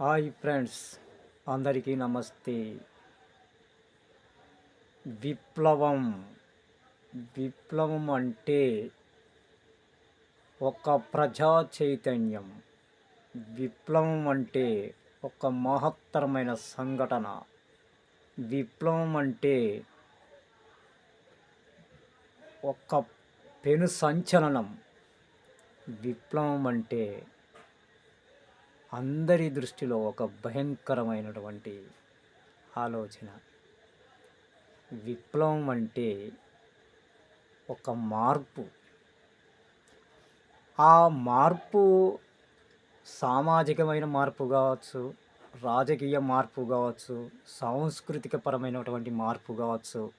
Hi friends అందరికీ నమస్తే. విప్లవం విప్లవం అంటే ఒక ప్రజా చైతన్యం. విప్లవం అంటే ఒక మహత్తరమైన సంఘటన. విప్లవం అంటే ఒక పెను సంచలనం. విప్లవం అంటే అందరి దృష్టిలో ఒక భయంకరమైనటువంటి ఆలోచన. విప్లవం అంటే ఒక మార్పు. ఆ మార్పు సామాజికమైన మార్పు కావచ్చు రాజకీయ మార్పు కావచ్చు సాంస్కృతిక పరమైనటువంటి మార్పు కావచ్చు.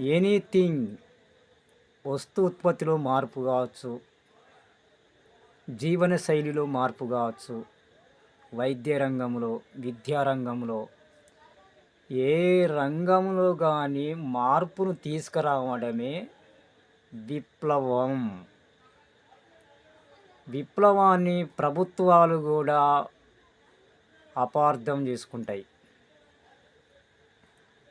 ఎనీథింగ్ వస్తు ఉత్పత్తిలో మార్పు కావచ్చు జీవన శైలిలో మార్పు కావచ్చు. వైద్య రంగంలో విద్యా రంగంలో ఏ రంగంలో కానీ మార్పును తీసుకురావడమే విప్లవం. విప్లవాన్ని ప్రభుత్వాలు కూడా అపార్థం చేసుకుంటాయి.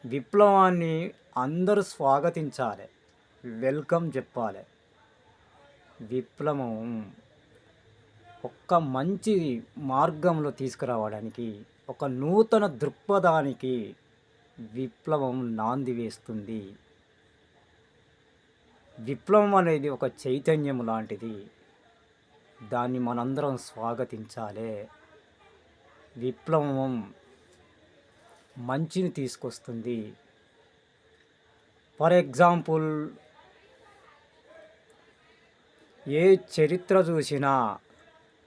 విప్లవాన్ని అందరూ స్వాగతించాలి వెల్కమ్ చెప్పాలి. విప్లవం. ఒక మంచి మార్గంలో తీసుకురావడానికి ఒక నూతన దృక్పథానికి విప్లవం నాంది వేస్తుంది. విప్లవం అనేది ఒక చైతన్యం లాంటిది. దాన్ని మనందరం స్వాగతించాలి. విప్లవం మంచిని తీసుకొస్తుంది. ఫర్ ఎగ్జాంపుల్ ఏ చరిత్ర చూసినా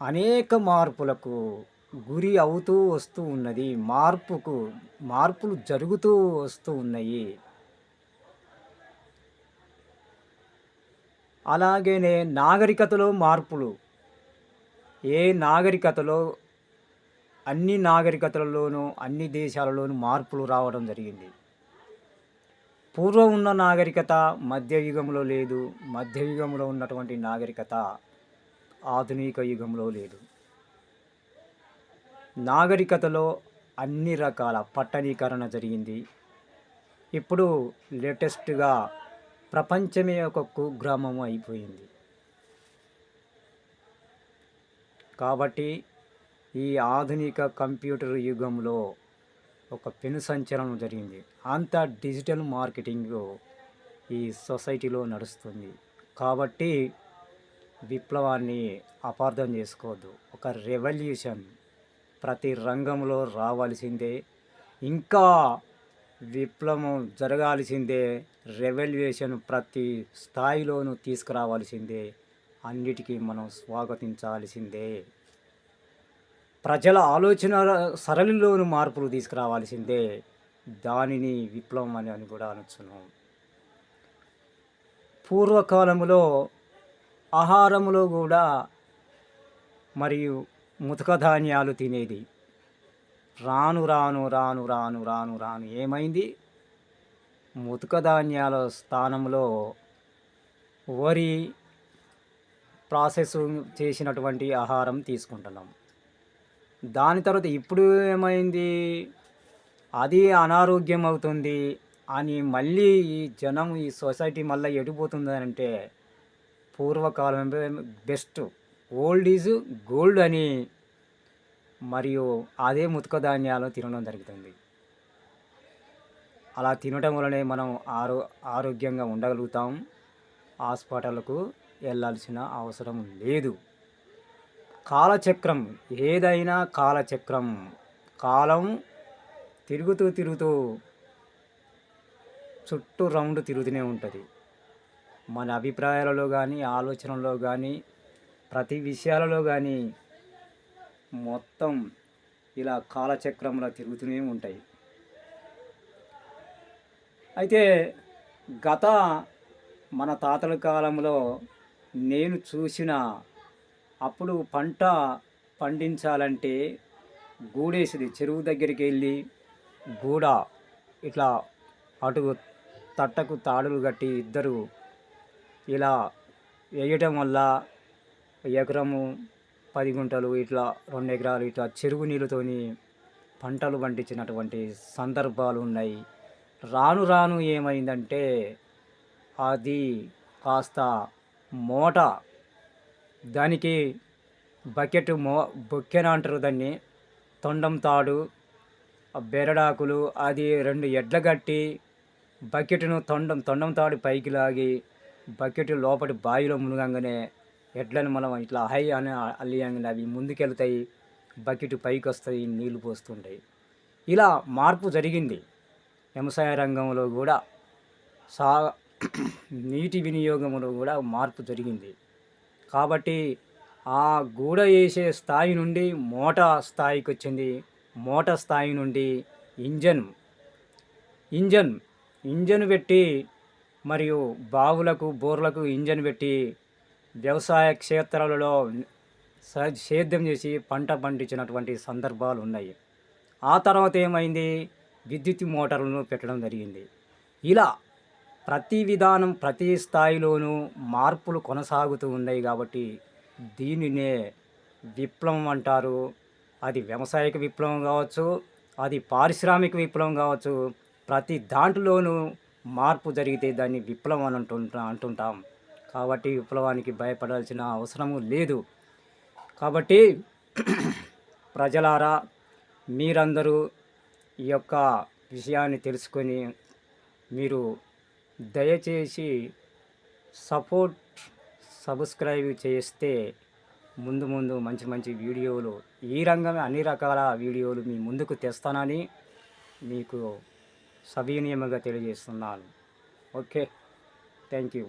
అనేక మార్పులకు గురి అవుతూ వస్తూ ఉన్నది. మార్పుకు మార్పులు జరుగుతూ వస్తూ ఉన్నాయి. అలాగనే నాగరికతలో మార్పులు. ఏ నాగరికతలో అన్ని నాగరికతలలోనూ అన్ని దేశాలలోనూ మార్పులు రావడం జరిగింది. పూర్వం ఉన్న నాగరికత మధ్యయుగంలో లేదు. మధ్యయుగంలో ఉన్నటువంటి నాగరికత ఆధునిక యుగంలో లేదు. నాగరికతలో అన్ని రకాల పట్టణీకరణ జరిగింది. ఇప్పుడు లేటెస్ట్గా ప్రపంచమే ఒక కుగ్రామం అయిపోయింది. కాబట్టి ఈ ఆధునిక కంప్యూటర్ యుగంలో ఒక పెను సంచలనం జరిగింది. అంతా డిజిటల్ మార్కెటింగ్ ఈ సొసైటీలో నడుస్తుంది. కాబట్టి విప్లవాన్ని అపార్థం చేసుకోవద్దు. ఒక రెవల్యూషన్ ప్రతి రంగంలో రావాల్సిందే. ఇంకా విప్లవం జరగాల్సిందే. రెవల్యూషన్ ప్రతి స్థాయిలోనూ తీసుకురావాల్సిందే. అన్నిటికీ మనం స్వాగతించాల్సిందే. ప్రజల ఆలోచన సరళిలోను మార్పులు తీసుకురావాల్సిందే. దానిని విప్లవం అని అని కూడా అనొచ్చును. పూర్వకాలంలో ఆహారంలో కూడా మరియు ముతక ధాన్యాలు తినేది. రాను రాను రాను రాను రాను రాను ఏమైంది? ముతక ధాన్యాల స్థానంలో వరి ప్రాసెస్ చేసినటువంటి ఆహారం తీసుకుంటున్నాం. దాని తర్వాత ఇప్పుడు ఏమైంది? అది అనారోగ్యం అవుతుంది అని మళ్ళీ ఈ జనం ఈ సొసైటీ మళ్ళీ ఎడిపోతుంది అంటే పూర్వకాలం బెస్ట్. ఓల్డ్ ఈజ్ గోల్డ్ అని మరియు అదే ముతక ధాన్యాలు తినడం జరుగుతుంది. అలా తినటం వలనే మనం ఆరో ఆరోగ్యంగా ఉండగలుగుతాం. హాస్పిటల్కు వెళ్ళాల్సిన అవసరం లేదు. కాలచక్రం ఏదైనా కాలచక్రం. కాలం తిరుగుతూ తిరుగుతూ చుట్టూ రౌండ్ తిరుగుతూనే ఉంటుంది. మన అభిప్రాయాలలో కానీ ఆలోచనలో కానీ ప్రతి విషయాలలో కానీ మొత్తం ఇలా కాలచక్రంలో తిరుగుతూనే ఉంటాయి. అయితే గత మన తాతల కాలంలో నేను చూసిన అప్పుడు పంట పండించాలంటే గూడేసేది. చెరువు దగ్గరికి వెళ్ళి గూడ ఇట్లా అటు తట్టకు తాడులు కట్టి ఇద్దరు ఇలా వేయటం వల్ల ఎకరము పది గుంటలు ఇట్లా రెండు ఎకరాలు ఇట్లా చెరువు నీళ్ళతోని పంటలు పండించినటువంటి సందర్భాలు ఉన్నాయి. రాను రాను ఏమైందంటే అది కాస్త మూట దానికి బకెట్ మో బొక్కెన అంటారు దాన్ని. తొండం తాడు బెరడాకులు అది రెండు ఎడ్ల కట్టి బకెట్ను తొండం తొండం తాడు పైకి లాగి బకెట్ లోపటి బావిలో మునగంగానే ఎడ్లను మనం ఇట్లా హై అని అల్లియంగానే అవి ముందుకెళ్తాయి బకెట్ పైకి వస్తాయి నీళ్ళు పోస్తుంటాయి. ఇలా మార్పు జరిగింది. వ్యవసాయ రంగంలో కూడా సా నీటి వినియోగంలో కూడా మార్పు జరిగింది. కాబట్టి ఆ గూడ వేసే స్థాయి నుండి మోటా స్థాయికి వచ్చింది. మోట స్థాయి నుండి ఇంజన్ ఇంజన్ ఇంజన్ పెట్టి మరియు బావులకు బోర్లకు ఇంజన్ పెట్టి వ్యవసాయ క్షేత్రాలలో స- సేద్యం చేసి పంట పండించినటువంటి సందర్భాలు ఉన్నాయి ఆ తర్వాత ఏమైంది? విద్యుత్ మోటార్లను పెట్టడం జరిగింది. ఇలా ప్రతి విధానం ప్రతి స్థాయిలోనూ మార్పులు కొనసాగుతూ ఉన్నాయి కాబట్టి దీనినే విప్లవం అంటారు. అది వ్యవసాయక విప్లవం కావచ్చు అది పారిశ్రామిక విప్లవం కావచ్చు ప్రతి దాంట్లోనూ మార్పు జరిగితే దాన్ని విప్లవం అని అంటుంటా అంటుంటాం. కాబట్టి విప్లవానికి భయపడాల్సిన అవసరము లేదు. కాబట్టి ప్రజలారా మీరందరూ ఈ యొక్క విషయాన్ని తెలుసుకొని మీరు దయచేసి సపోర్ట్ సబ్స్క్రైబ్ చేస్తే ముందు ముందు మంచి మంచి వీడియోలు ఈ రంగమే అన్ని రకాల వీడియోలు మీ ముందుకు తెస్తానని మీకు సవినీయంగా తెలియజేస్తున్నాను. ఓకే. Thank you